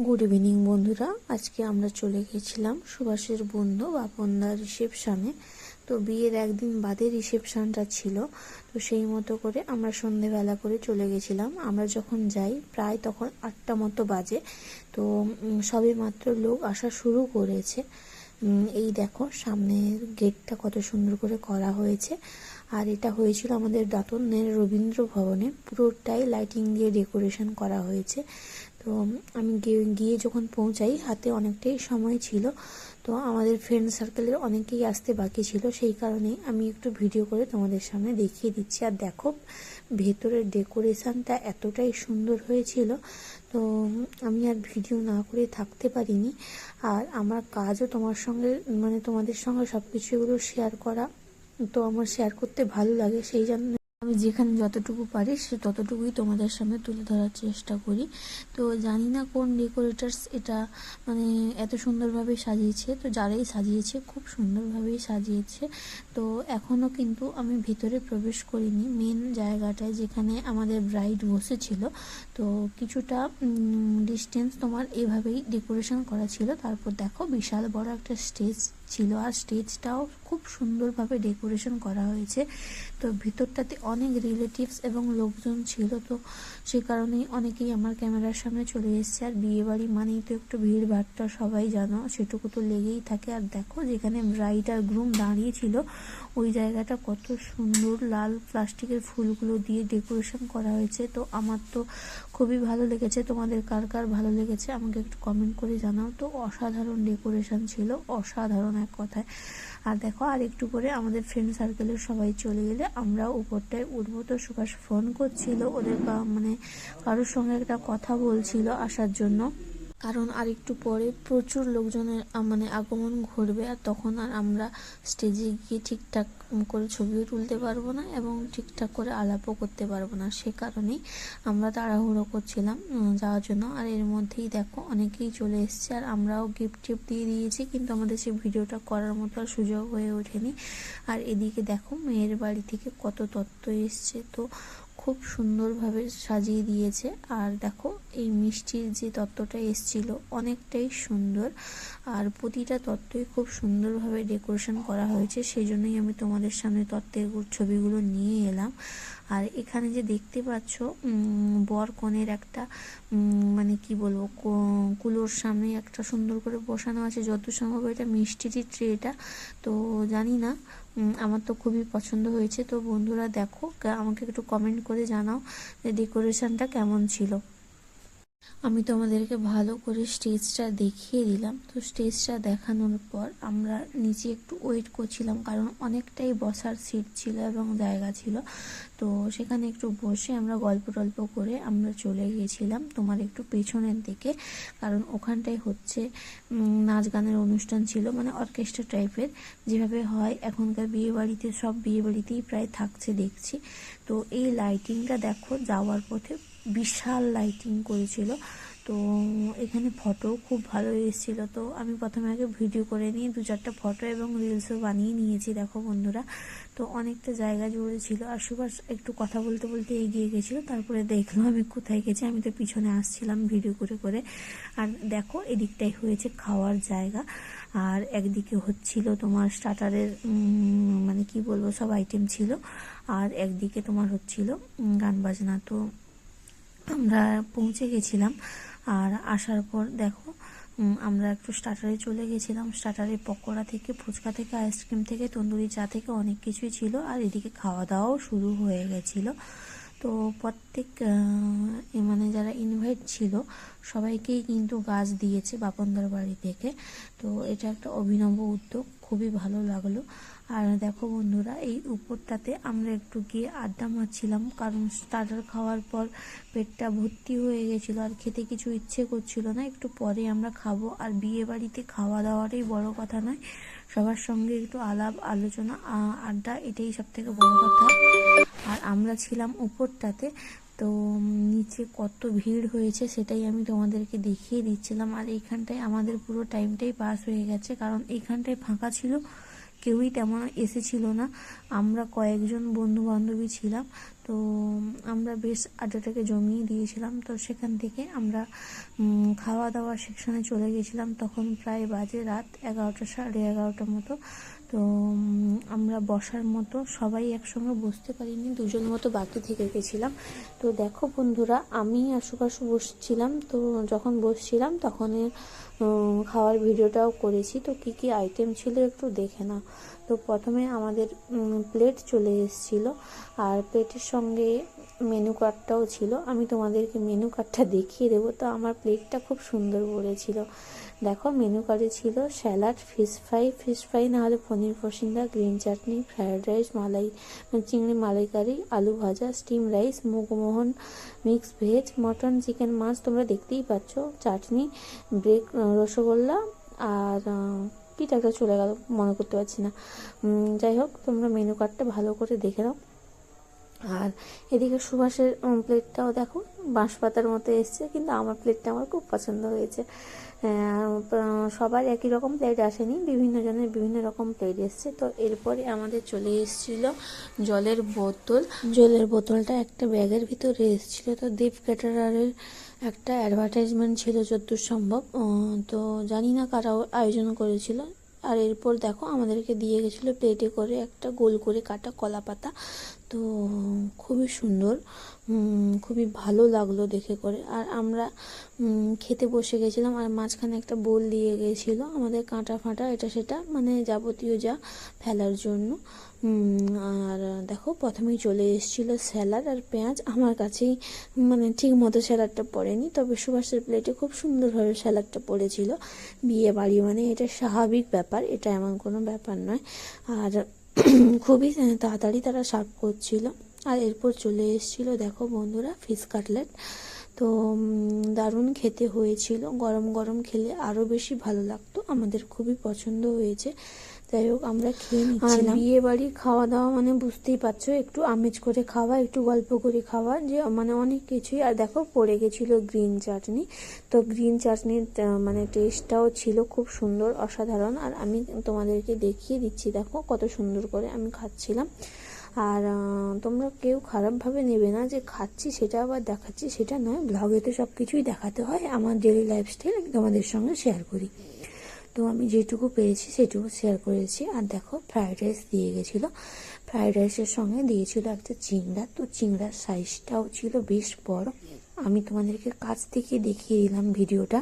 Good evening বন্ধুরা। আজকে আমরা চলে গেছিলাম সুভাষের বন্ধু বাপনদার রিসেপশানে। তো বিয়ের একদিন বাদে রিসেপশানটা ছিল। তো সেই মতো করে আমরা সন্ধেবেলা করে চলে গেছিলাম। আমরা যখন যাই, প্রায় তখন আটটা মতো বাজে। তো সবে মাত্র লোক আসা শুরু করেছে। এই দেখো, সামনের গেটটা কত সুন্দর করে করা হয়েছে। আর এটা হয়েছিল আমাদের দাঁতনের রবীন্দ্র ভবনে। পুরোটাই লাইটিং দিয়ে ডেকোরেশন করা হয়েছে। তো আমি গিয়ে যখন পৌঁছাই, হাতে অনেকটাই সময় ছিল। তো আমাদের ফ্রেন্ড সার্কেলের অনেকেই আসতে বাকি ছিল। সেই কারণেই আমি একটু ভিডিও করে তোমাদের সামনে দেখিয়ে দিচ্ছি। আর দেখো, ভেতরের ডেকোরেশনটা এতটাই সুন্দর হয়েছিল। তো আমি আর ভিডিও না করে থাকতে পারিনি। আর আমার কাজও তোমার সঙ্গে মানে তোমাদের সঙ্গে সব কিছুগুলো শেয়ার করা, তো আমার শেয়ার করতে ভালো লাগে। সেই জন্য আমি যেখানে যতটুকু পারি সে ততটুকুই তোমাদের সামনে তুলে ধরার চেষ্টা করি। তো জানি না কোন ডেকোরেটার্স এটা মানে এত সুন্দরভাবে সাজিয়েছে। তো যারাই সাজিয়েছে, খুব সুন্দরভাবেই সাজিয়েছে। তো এখনও কিন্তু আমি ভিতরে প্রবেশ করিনি। মেন জায়গাটায় যেখানে আমাদের ব্রাইড বসেছিল, তো কিছুটা ডিস্টেন্স তোমার এভাবেই ডেকোরেশন করা ছিল। তারপর দেখো বিশাল বড় একটা স্টেজ ছিল। আর স্টেজটাও খুব সুন্দরভাবে ডেকোরেশন করা হয়েছে। তো ভিতরটাতে অনেক রিলেটিভস এবং লোকজন ছিল তো সে কারণেই অনেকেই আমার ক্যামেরার সামনে চলে এসছে। আর বিয়ে বাড়ি মানেই তো একটু ভিড় ভাড়টা সবাই জানো, সেটুকু তো লেগেই থাকে। আর দেখো যেখানে ব্রাইড আর গ্রুম দাঁড়িয়ে ছিল, ওই জায়গাটা কত সুন্দর লাল প্লাস্টিকের ফুলগুলো দিয়ে ডেকোরেশন করা হয়েছে। তো আমার তো খুবই ভালো লেগেছে। তোমাদের কার কার ভালো লেগেছে আমাকে একটু কমেন্ট করে জানাও। তো অসাধারণ ডেকোরেশন ছিল, অসাধারণ এক কথায়। আর দেখো, আর একটু পরে আমাদের ফ্রেন্ড সার্কেলের সবাই চলে গেলে আমরা উপরটায় উঠবো। তো সুভাষ ফোন করছিল, ওদের মানে কারোর সঙ্গে একটা কথা বলছিল আসার জন্য। কারণ আর একটু পরে প্রচুর লোকজনের মানে আগমন ঘটবে আর তখন আর আমরা স্টেজে গিয়ে ঠিকঠাক করে ছবিও তুলতে পারব না এবং ঠিকঠাক করে আলাপও করতে পারব না। সে কারণেই আমরা তাড়াহুড়ো করছিলাম যাওয়ার জন্য। আর এর মধ্যেই দেখো অনেকেই চলে এসেছে আর আমরাও গিফট টিফট দিয়ে দিয়েছি, কিন্তু আমাদের সেই ভিডিওটা করার মতো আর সুযোগ হয়ে ওঠেনি। আর এদিকে দেখো মেয়ের বাড়ি থেকে কত তত্ত্ব এসছে। তো খুব সুন্দরভাবে সাজিয়ে দিয়েছে। আর দেখো, এই মিষ্টির যে তত্ত্বটা এসছিল অনেকটাই সুন্দর। আর প্রতিটা তত্ত্বই খুব সুন্দরভাবে ডেকোরেশন করা হয়েছে। সেই জন্যই আমি তোমাদের সামনে তত্ত্বের ছবিগুলো নিয়ে এলাম। আর এখানে যে দেখতে পাচ্ছ বর কনের একটা মানে কি বলব কুলোর সামনে একটা সুন্দর করে বসানো আছে, যত সম্ভব এটা মিষ্টিরই ট্রেটা তো জানি না আমার তো খুবই পছন্দ হয়েছে। তো বন্ধুরা দেখো আমাকে একটু কমেন্ট করে জানাও যে ডেকোরেশনটা কেমন ছিল। আমি তোমাদেরকে ভালো করে স্টেজটা দেখিয়ে দিলাম। তো স্টেজটা দেখানোর পর আমরা নিচে একটু ওয়েট করছিলাম কারণ অনেকটাই বসার সিট ছিল এবং জায়গা ছিল। তো সেখানে একটু বসে আমরা গল্প টল্প করে আমরা চলে গিয়েছিলাম তোমার একটু পেছনের দিকে। কারণ ওখানটায় হচ্ছে নাচ গানের অনুষ্ঠান ছিল মানে অর্কেস্ট্রা টাইপের যেভাবে হয়, এখনকার বিয়ে বাড়িতে সব বিয়ে বাড়িতেই প্রায় থাকছে দেখছি। তো এই লাইটিংটা দেখো, যাওয়ার পথে বিশাল লাইটিং করেছিল। তো এখানে ফটো খুব ভালো এসেছিল। তো আমি প্রথমে আগে ভিডিও করে নিয়ে দু চারটা ফটো এবং রিলসও বানিয়ে নিয়েছি, দেখো বন্ধুরা। তো অনেকটা জায়গা জুড়ে ছিল। আর সুভাষ একটু কথা বলতে বলতে এগিয়ে গেছিল। তারপরে দেখল আমি কোথায় গেছি। আমি তো পিছনে আসছিলাম ভিডিও করে করে। আর দেখো এদিকটাই হয়েছে খাওয়ার জায়গা। আর একদিকে হচ্ছিল তোমার স্টার্টারের মানে কি বলব, সব আইটেম ছিল। আর একদিকে তোমার হচ্ছিল গান বাজনা। তো আমরা পৌঁছে গেছিলাম। আর আসার পর দেখো আমরা একটু স্টার্টারে চলে গেছিলাম। স্টার্টারে পকোড়া থেকে, ফুচকা থেকে আইসক্রিম থেকে, তন্দুরি চা থেকে অনেক কিছুই ছিল। আর এদিকে খাওয়া দাওয়াও শুরু হয়ে গেছিল। তো প্রত্যেক মানে যারা ইনভাইট ছিল, সবাইকেই কিন্তু গাছ দিয়েছে বাপনদার বাড়ি থেকে। তো এটা একটা অভিনব উদ্যোগ, খুবই ভালো লাগল। আর দেখো বন্ধুরা, এই উপরটাতে আমরা একটু গিয়ে আড্ডা মারছিলাম, কারণ স্টার্টার খাওয়ার পর পেটটা ভর্তি হয়ে গেছিল আর খেতে কিছু ইচ্ছে করছিল না, একটু পরে আমরা খাব। আর বিয়ে বাড়িতে খাওয়া দাওয়াটাই বড় কথা নয়, সবার সঙ্গে একটু আলাপ, আলোচনা আড্ডা, এটাই সব থেকে বড় কথা। আর আমরা ছিলাম উপরটাতে, তো নিচে কত ভিড় হয়েছে সেটাই আমি তোমাদেরকে দেখিয়ে দিচ্ছিলাম। আর এইখানটায় আমাদের পুরো টাইমটাই পাস হয়ে গেছে, কারণ এইখানটায় ফাঁকা ছিল। কেউই তেমন এসেছিল না। আমরা কয়েকজন বন্ধু বান্ধবী ছিলাম। তো, আমরা বেশ আড্ডাটাকে জমিয়ে দিয়েছিলাম। তো সেখান থেকে আমরা খাওয়া দাওয়া সেকশনে চলে গেছিলাম। তখন প্রায় বাজে রাত এগারোটা, সাড়ে এগারোটার মতো। তো আমরা বসার মতো সবাই একসঙ্গে বসতে পারিনি, দুজন মতো বাকি থেকে গেছিলাম। তো দেখো বন্ধুরা, আমি আর বসছিলাম। তো যখন বসছিলাম তখন খাওয়ার ভিডিওটাও করেছি। তো কি কি আইটেম ছিল একটু দেখে নাও। তো প্রথমে আমাদের প্লেট চলে এসেছিল। আর প্লেটের সঙ্গে মেনু কার্ডটাও ছিল। আমি তোমাদেরকে মেনু কার্ডটা দেখিয়ে দেবো। তো আমার প্লেটটা খুব সুন্দর পড়েছিল দেখো মেনু কার্ডে ছিল salad fish fry fish fry না হলে paneer pasanda green chutney fried rice malai, চিংড়ি মালাইকারি আলু ভাজা স্টিম রাইস মুগমোহন মিক্স ভেজ মটন চিকেন মাছ তোমরা দেখতেই পাচ্ছ, চাটনি ব্রেক রসগোল্লা, আর কী একটা চলে গেল, মনে করতে পারছি না। যাই হোক, তোমরা মেনু কার্ডটা ভালো করে দেখে নাও। আর এদিকে সুভাষের প্লেটটাও দেখো বাঁশ পাতার মতো এসছে, কিন্তু আমার প্লেটটা আমার খুব পছন্দ হয়েছে। সবার একই রকম প্লেট আসেনি, বিভিন্ন জনের বিভিন্ন রকম প্লেট এসছে। তো এরপরে আমাদের চলে এসেছিল জলের বোতল। জলের বোতলটা একটা ব্যাগের ভিতরে এসেছিল, তো দীপ ক্যাটারারের একটা অ্যাডভার্টাইজমেন্ট ছিল যতদূর সম্ভব তো জানি না কারা আয়োজন করেছিল। আর এরপর দেখো আমাদেরকে দিয়ে গেছিল প্লেটে করে একটা গোল করে কাটা কলা পাতা তো খুবই সুন্দর খুবই ভালো লাগল দেখে করে। আর আমরা খেতে বসে গেছিলাম আর মাঝখানে একটা বোল দিয়ে গেছিল আমাদের কাঁটা ফাঁটা, এটা সেটা মানে যাবতীয় যা ফেলার জন্য। আর দেখো প্রথমেই চলে এসেছিল স্যালাড আর পেঁয়াজ। আমার কাছেই মানে ঠিক মতো স্যালাডটা পড়েনি, তবে সুভাষের প্লেটে খুব সুন্দরভাবে স্যালাডটা পড়েছিল। বিয়ে বাড়ি মানে এটা স্বাভাবিক ব্যাপার, এটা এমন কোনো ব্যাপার নয়। আর খুবই তাড়াতাড়ি তারা সার্ভ করছিল। আর এরপর চলে এসেছিল, দেখো বন্ধুরা ফিশ কাটলেট তো দারুণ খেতে হয়েছিল। গরম গরম খেলে আরও বেশি ভালো লাগতো। আমাদের খুবই পছন্দ হয়েছে। যাই হোক আমরা খেয়ে আর বিয়ে বাড়ি খাওয়া দাওয়া মানে বুঝতেই পারছ একটু আমেজ করে খাওয়া একটু গল্প করে খাওয়া যে মানে অনেক কিছুই। আর দেখো পড়ে গেছিল গ্রিন চাটনি। তো গ্রিন চাটনির মানে টেস্টটাও ছিল খুব সুন্দর অসাধারণ। আর আমি তোমাদেরকে দেখিয়ে দিচ্ছি দেখো কত সুন্দর করে আমি খাচ্ছিলাম। আর তোমরা কেউ খারাপভাবে নেবে না যে খাচ্ছি সেটা আবার দেখাচ্ছি সেটা নয়। ব্লগে তো সব কিছুই দেখাতে হয়। আমার ডেলি লাইফস্টাইল আমি তোমাদের সঙ্গে শেয়ার করি। তো আমি যেটুকু পেয়েছি সেটুকু শেয়ার করেছি। আর দেখো ফ্রায়েড রাইস দিয়ে গেছিল। ফ্রায়েড রাইসের সঙ্গে দিয়েছিল একটা চিংড়া। তো চিংড়ার সাইজটাও ছিল বেশ বড়। আমি তোমাদেরকে কাছ থেকে দেখিয়ে দিলাম ভিডিওটা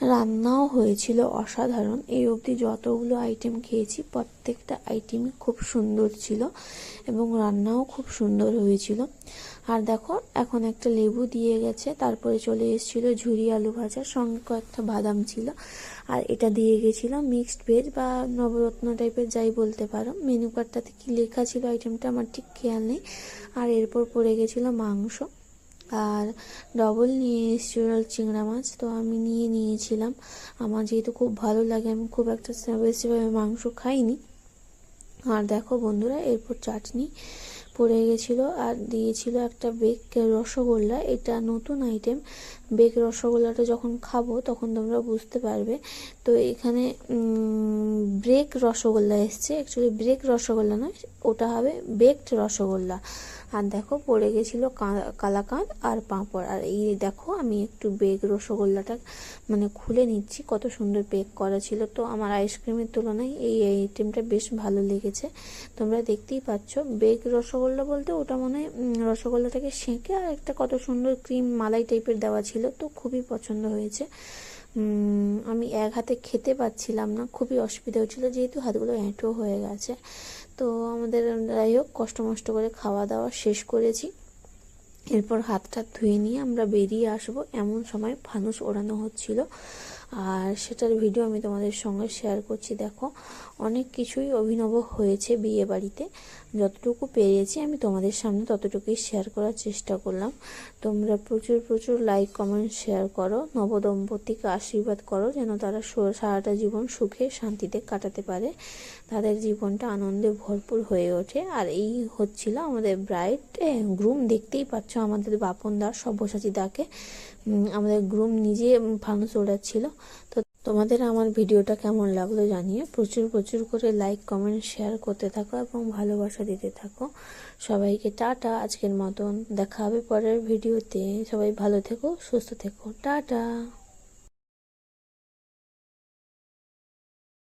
রান্নাও হয়েছিল অসাধারণ। এই অবধি যতগুলো আইটেম খেয়েছি, প্রত্যেকটা আইটেমই খুব সুন্দর ছিল এবং রান্নাও খুব সুন্দর হয়েছিল। আর দেখো, এখন একটা লেবু দিয়ে গেছে, তারপরে চলে এসেছিল ঝুরি আলু ভাজা, সঙ্গে কয়েকটা বাদাম ছিল। আর এটা দিয়ে গেছিল মিক্সড ভেজ বা নবরত্ন টাইপের যাই বলতে পারো। মেনু কার্ডটাতে কি লেখা ছিল আইটেমটা আমার ঠিক খেয়াল নেই। আর এরপর পড়ে গেছিল মাংস। আর ডবল নিয়ে এসেছিল চিংড়া মাছ, তো আমি নিয়ে নিয়েছিলাম। আমার যেহেতু খুব ভালো লাগে, আমি খুব একটা বেশিভাবে মাংস খাইনি। আর দেখো বন্ধুরা, এরপর চাটনি পড়ে গেছিল আর দিয়েছিল একটা বেক রসগোল্লা। এটা নতুন আইটেম বেক রসগোল্লাটা যখন খাব তখন তোমরা বুঝতে পারবে। তো এখানে ব্রেক রসগোল্লা এসছে। অ্যাকচুয়ালি ব্রেক রসগোল্লা নয়, ওটা হবে বেকড রসগোল্লা। আর দেখো, পড়ে গেছিল কালাকাঁদ আর পাঁপড়। আর এই দেখো, আমি একটু বেগ রসগোল্লাটা মানে খুলে নিচ্ছি, কত সুন্দর বেক করা ছিল। তো আমার আইসক্রিমের তুলনায় এই আইটেমটা বেশ ভালো লেগেছে। তোমরা দেখতেই পাচ্ছ বেগ রসগোল্লা বলতে ওটা মনে হয় রসগোল্লাটাকে সেঁকে আর একটা কত সুন্দর ক্রিম মালাই টাইপের দেওয়া ছিল, তো খুবই পছন্দ হয়েছে। আমি এক হাতে খেতে পাচ্ছিলাম না, খুবই অসুবিধা হচ্ছিল যেহেতু হাতগুলো এঁটো হয়ে গেছে। তো আমাদের যাই হোক, কষ্ট মষ্ট করে খাওয়া দাওয়া শেষ করেছি। এরপর হাতটা ধুয়ে নিয়ে আমরা বেরিয়ে আসব। এমন সময় ফানুস ওড়ানো হচ্ছিল। আর সেটার ভিডিও আমি তোমাদের সঙ্গে শেয়ার করছি, দেখো। অনেক কিছুই অভিনব হয়েছে বিয়ে বাড়িতে। যতটুকু পেরেছি আমি তোমাদের সামনে ততটুকুই শেয়ার করার চেষ্টা করলাম। তোমরা প্রচুর প্রচুর লাইক কমেন্ট শেয়ার করো। নবদম্পতিকে আশীর্বাদ করো যেন তারা সারাটা জীবন সুখে শান্তিতে কাটাতে পারে। তাদের জীবনটা আনন্দে ভরপুর হয়ে ওঠে। আর এই হচ্ছিল আমাদের ব্রাইড গ্রুম দেখতেই পাচ্ছ আমাদের বাপন দা, সব্যসাচী দাকে। আমাদের গ্রুম নিজে ফানুস ওড়াচ্ছিল। তো তোমাদের আমার ভিডিওটা কেমন লাগল জানিয়ে প্রচুর প্রচুর করে লাইক কমেন্ট শেয়ার করতে থাকো এবং ভালোবাসা দিতে থাকো। সবাইকে টাটা, আজকের মতন। দেখা হবে পরের ভিডিওতে। সবাই ভালো থেকো, সুস্থ থেকো। টাটা।